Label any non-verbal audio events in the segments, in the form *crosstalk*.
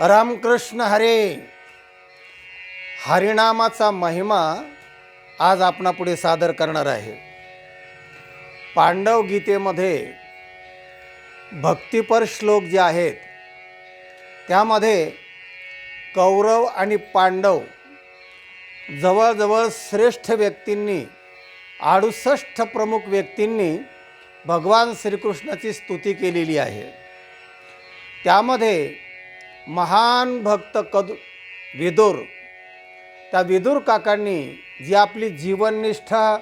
रामकृष्ण हरे. हरिनामाचा महिमा आज आपणापुढे सादर करणार आहे. पांडव गीतेमध्ये भक्तिपर श्लोक जे आहेत त्यामध्ये कौरव आणि पांडव जवळजवळ श्रेष्ठ व्यक्तींनी अडुसष्ट प्रमुख व्यक्तींनी भगवान श्रीकृष्णाची स्तुती केलेली आहे. त्यामध्ये महान भक्त कदू विदुर. त्या विदुर काकांनी जी आपली जीवननिष्ठा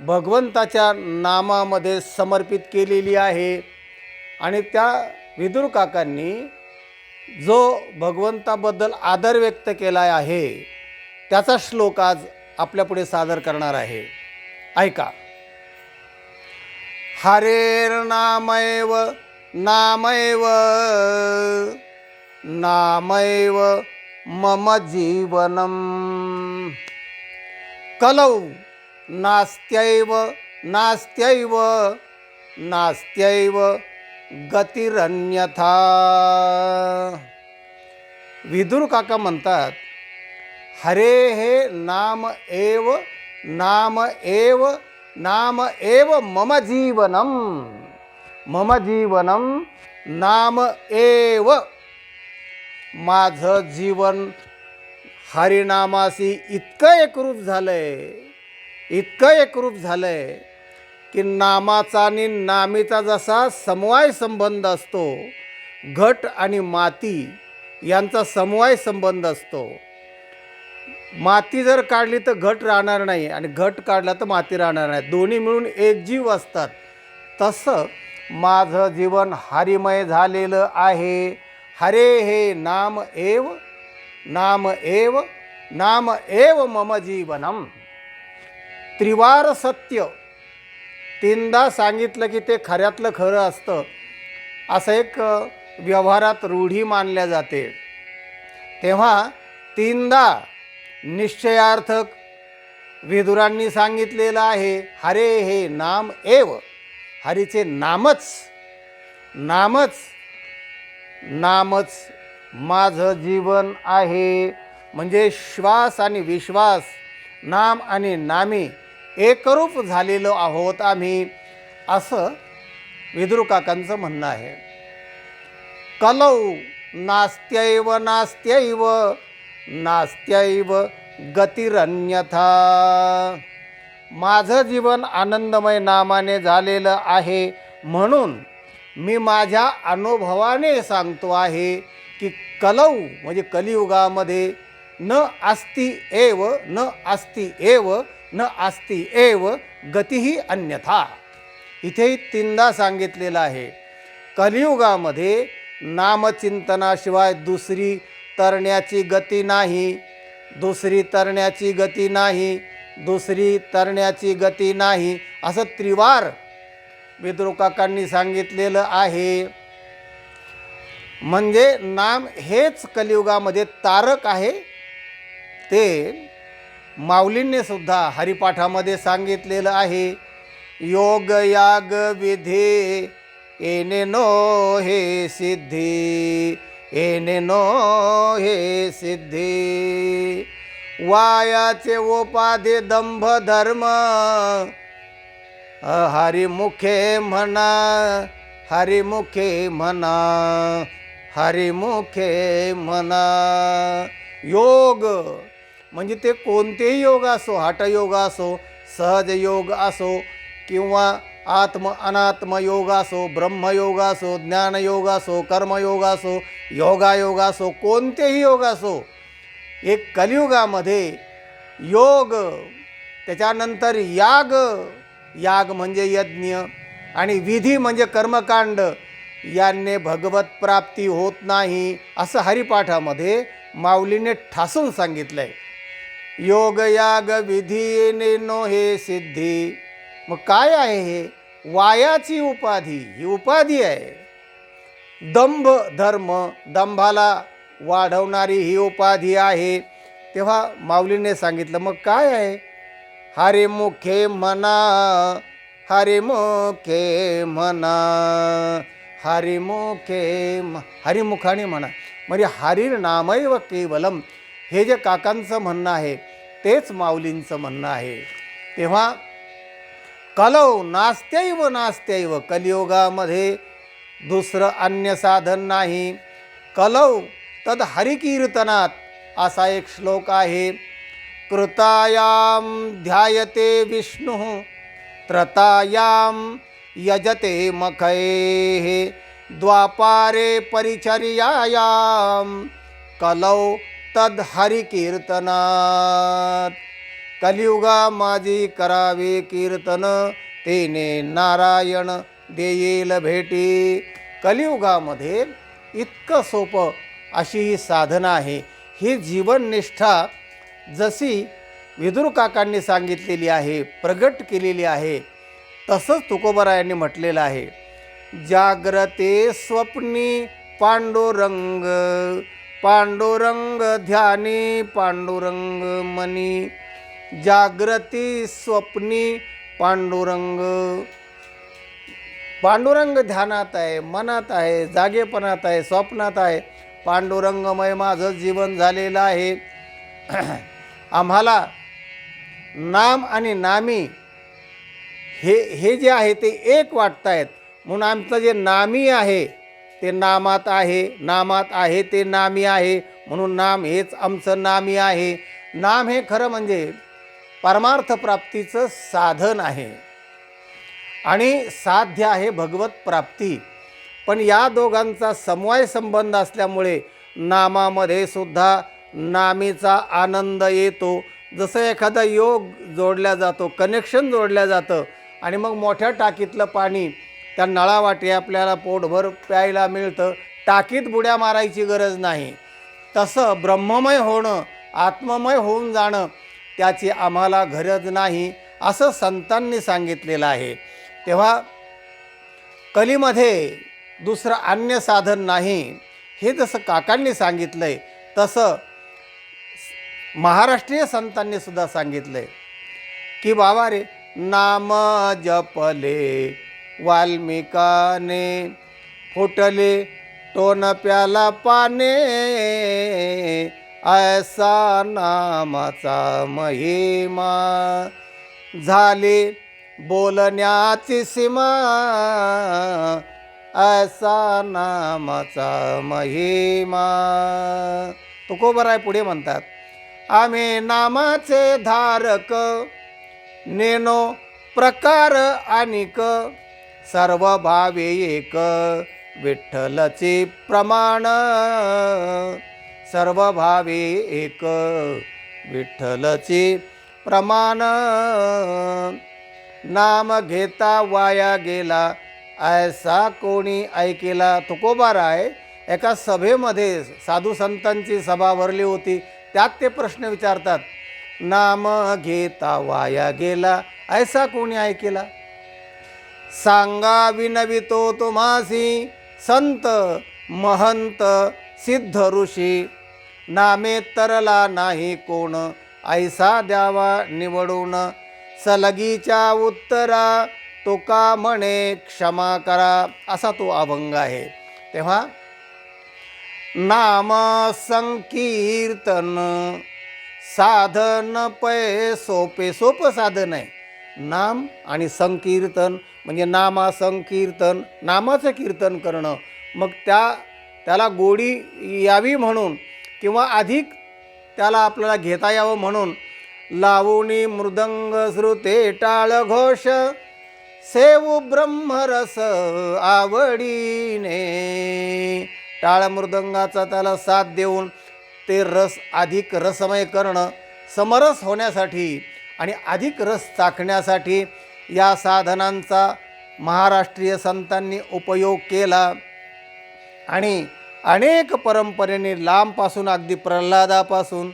भगवंताच्या नामामध्ये समर्पित केलेली आहे आणि त्या विदुर काकांनी जो भगवंताबद्दल आदर व्यक्त केला आहे त्याचा श्लोक आज आपल्यापुढे सादर करणार आहे. ऐका. हरेर नामैव नामैव. मम जीवनम। कलौ नास्त्यैव नास्त्यैव नास्त्यैव गतिरन्यथा। विदुर काका म्हणतात हरे हे नाम एव नाम एव नाम एव मम जीवनम। मम जीवनम नाम एव माझं जीवन हरिनामाशी इतकं एकरूप झालं आहे इतकं एकरूप झालं आहे की नामाचा आणि नामीचा जसा समवाय संबंध असतो घट आणि माती यांचा समवाय संबंध असतो. माती जर काढली तर घट राहणार नाही आणि घट काढला तर माती राहणार नाही. दोन्ही मिळून एक जीव असतात. तसं माझं जीवन हरिमय झालेलं आहे. हरे हे नाम एव नाम एव नाम एव मम जीवनम. त्रिवार सत्य. तीनदा सांगितलं की ते खऱ्यातलं खरं असतं. असं एक व्यवहारात रूढी मानल्या जाते. तेव्हा तीनदा निश्चयार्थक विदुरांनी सांगितलेलं आहे हरे हे नाम एव. हरीचे नामच नामच नामच माझं जीवन आहे. म्हणजे श्वास आणि विश्वास नाम आणि नामी एकरूप झालेलो आहोत आम्ही असं विद्रुकाकांचं म्हणणं आहे. कलौ नास्त्यैव नास्त्यैव नास्त्यैव गतिरन्यथा. माझं जीवन आनंदमय नामाने झालेलं आहे म्हणून मी माझ्या अनुभवाने सांगतो आहे की कलौ म्हणजे कलियुगामध्ये न अस्ति एव न अस्ति एव न अस्ति एव गतीही अन्यथा. इथेही तीनदा सांगितलेलं आहे. कलियुगामध्ये नामचिंतनाशिवाय दुसरी तरण्याची गती नाही दुसरी तरण्याची गती नाही दुसरी तरण्याची गती नाही असं त्रिवार विद्रोकाकांनी सांगितलेलं आहे. म्हणजे नाम हेच कलियुगामध्ये तारक आहे. ते माऊलींनी सुद्धा हरिपाठामध्ये सांगितलेलं आहे. योग याग विधी येणे नो हे सिद्धी येणे नो हे सिद्धी. वायाचे उपाधे दंभ धर्म हरिमुखे म्हणा हरिमुखे म्हणा हरिमुखे म्हणा योग म्हणजे ते कोणतेही योग असो हटयोग असो सहज योग असो किंवा आत्म अनात्म योग असो ब्रह्मयोग असो ज्ञानयोग असो कर्मयोग असो योगायोग असो कोणतेही योग असो एक कलियुगामध्ये योग त्याच्यानंतर याग याग म्हणजे यज्ञ आणि विधी म्हणजे कर्मकांड. यांनी भगवत प्राप्ती होत नाही असं हरिपाठामध्ये माऊलीने ठासून सांगितलं आहे योग याग विधी नो हे सिद्धी. मग काय आहे हे? वायाची उपाधी ही उपाधी आहे. दंभ धर्म दंभाला वाढवणारी ही उपाधी आहे. तेव्हा माऊलीने सांगितलं मग काय आहे? हरिमुखे म्हणा हरिमुखे म्हणा हरिमुखे म- हरिमुखाने म्हणा म्हणजे हरिर नामैव केवलम. हे जे काकांचं म्हणणं आहे तेच माऊलींचं म्हणणं आहे. तेव्हा कलौ नास्त्यैव नास्त्यैव कलियुगामध्ये दुसरं अन्य साधन नाही. कलौ तद हरिकीर्तनात असा एक श्लोक आहे. कृतायाम ध्यायते विष्णुः त्रतायाम यजते मखये द्वापारे परिचर्यायाम कलौ तदहरिकीर्तनात। कलियुगा माझी करावे कीर्तन तेने नारायण देईल भेटी। कलियुगामध्ये इतकं सोपं अशी ही साधना आहे. ही जीवननिष्ठा जशी विदुर काकांनी सांगितलेली आहे प्रगट केलेली आहे तसंच तुकोबरायांनी म्हटलेलं आहे जाग्रते स्वप्नी पांडुरंग पांडुरंग ध्यानी पांडुरंग मनी जाग्रती स्वप्नी पांडुरंग. पांडुरंग ध्यानात आहे मनात आहे जागेपणात आहे स्वप्नात आहे. पांडुरंगमय माझं जीवन झालेलं आहे. *clears throat* आम्हाला नाम आणि नामी हे हे जे आहे ते एक वाटत आहेत म्हणून आमचं जे नामी आहे ते नामात आहे नामात आहे ते नामी आहे. म्हणून नाम हेच आमचं नामी आहे. नाम हे खरं म्हणजे परमार्थ प्राप्तीचं साधन आहे. आणि साध्य आहे भगवत प्राप्ती. पण या दोघांचा समवाय संबंध असल्यामुळे नामामध्ये सुद्धा नामीचा आनंद येतो. जसं एखादा योग जोडला जातो कनेक्शन जोडलं जातं आणि मग मोठ्या टाकीतलं पाणी त्या नळावाटे आपल्याला पोटभर प्यायला मिळतं. टाकीत बुड्या मारायची गरज नाही. तसं ब्रह्ममय होणं आत्ममय होऊन जाणं त्याची आम्हाला गरज नाही असं संतांनी सांगितलेलं आहे. तेव्हा कलीमध्ये दुसरं अन्य साधन नाही हे जसं काकांनी सांगितलं आहे तसं महाराष्ट्रीय संतांनी सुद्धा सांगितलं आहे की बाबा रे नाम जपले वाल्मिकाने फुटले टोन प्याला पाने ऐसा नामाचा महिमा. झाले बोलण्याची सीमा ऐसा नामाचा महिमा. तुकोबराय पुढे म्हणतात? आम्ही नामाचे धारक. नेनो प्रकार अनिक. सर्व भावे एक. विठ्ठलचे प्रमाण. सर्व भावे एक. विठ्ठलचे प्रमाण. नाम घेता वाया गेला. ऐसा कोणी ऐकेला. तुकोबार आहे एका सभेमध्ये साधू संतांची सभा भरली होती. त्यात ते प्रश्न विचारतात नाम घेता वाया गेला ऐसा कोणी ऐकेला? सांगा विनवितो तुम्हासी संत महंत सिद्ध ऋषी नामे तरला नाही कोण ऐसा द्यावा निवडून सलगीच्या उत्तरा तुका म्हणे क्षमा करा असा तो अभंग आहे. तेव्हा नाम संकीर्तन साधन पै सोपे सोपं साधन आहे. नाम आणि संकीर्तन म्हणजे नामा संकीर्तन नामाचं कीर्तन करणं. मग त्या त्याला गोडी यावी म्हणून किंवा अधिक त्याला आपल्याला घेता यावं म्हणून लावणी मृदंग श्रुते टाळ घोष सेवू ब्रह्मरस आवडीने. टाळ मृदंगाचा त्याला साथ देऊन ते रस अधिक रसमय करणं समरस होण्यासाठी आणि अधिक रस चाखण्यासाठी या साधनांचा महाराष्ट्रीय संतांनी उपयोग केला. आणि अनेक परंपरेने लांबपासून अगदी प्रल्हादापासून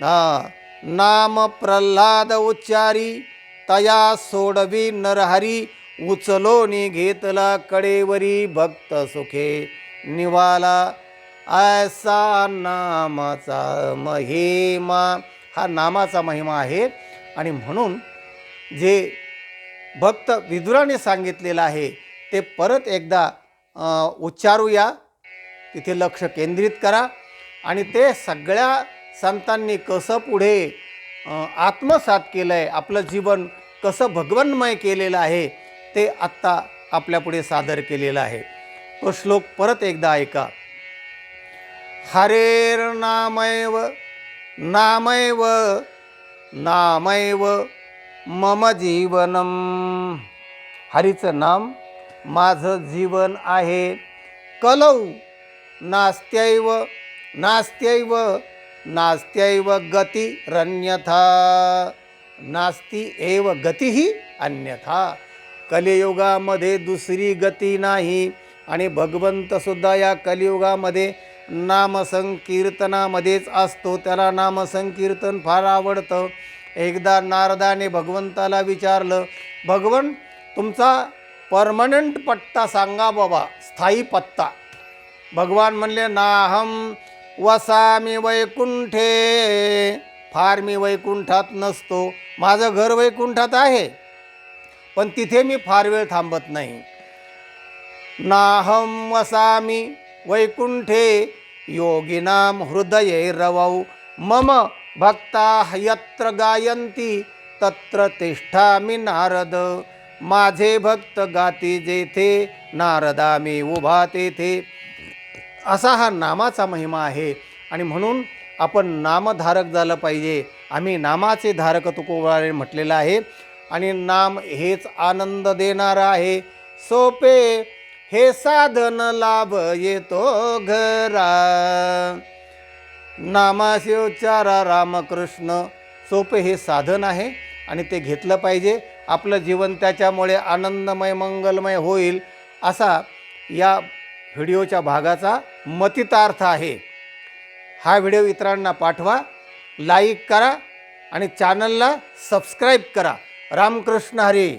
हा नाम प्रल्हाद उच्चारी तया सोडवी नरहरी उचलोनी घेतला कडेवरी भक्त सुखे. निवाला ऐसा नामाचा महिमा. हा नामाचा महिमा आहे. आणि म्हणून जे भक्त विदुराने सांगितलेलं आहे ते परत एकदा उच्चारूया. तिथे लक्ष केंद्रित करा. आणि ते सगळ्या संतांनी कसं पुढे आत्मसात केलं आहे आपलं जीवन कसं भगवन्मय केलेलं आहे ते आत्ता आपल्यापुढे सादर केलेलं आहे. तो श्लोक परत एकदा ऐका. हरेर नामैव नामैव नामैव मम जीवनम. हरीचं नाम माझं जीवन आहे. कलौ नास्त्यैव नास्त्यैव नास्त्यैव गतिरन्यथा नास्ती एव गतीही अन्यथा. कलियुगामध्ये दुसरी गती नाही. आणि भगवंतसुद्धा या कलियुगामध्ये नामसंकीर्तनामध्येच असतो. त्याला नामसंकीर्तन फार आवडतं. एकदा नारदाने भगवंताला विचारलं भगवन तुमचा परमनंट पत्ता सांगा बाबा स्थायी पत्ता भगवान म्हणले नाहम वसामी वैकुंठे. फार मी वैकुंठात नसतो. माझं घर वैकुंठात आहे. पण तिथे मी फार वेळ थांबत नाही. नाहम वसामी वैकुंठे योगिनाम हृदये रवौ। मम भक्ता यत्र गायन्ति तत्र तिष्ठामि नारद। माझे भक्त गाती जेथे नारदा मी उभा तेथे। असा हा नामाचा महिमा आहे आणि म्हणून आपण नामधारक झालं पाहिजे. आम्ही नामाचे धारक तुकोबाने म्हटलेलं आहे. आणि नाम हेच आनंद देणारं आहे. सोपे हे साधन लाभ येतो घरा. नामाचे उच्चारा रामकृष्ण. सोपे हे साधन आहे आणि ते घेतलं पाहिजे. आपलं जीवन त्याच्यामुळे आनंदमय मंगलमय होईल असा या व्हिडिओच्या भागाचा मतितार्थ आहे. हा व्हिडिओ इतरांना पाठवा लाईक करा आणि चॅनलला सबस्क्राईब करा. रामकृष्ण हरी.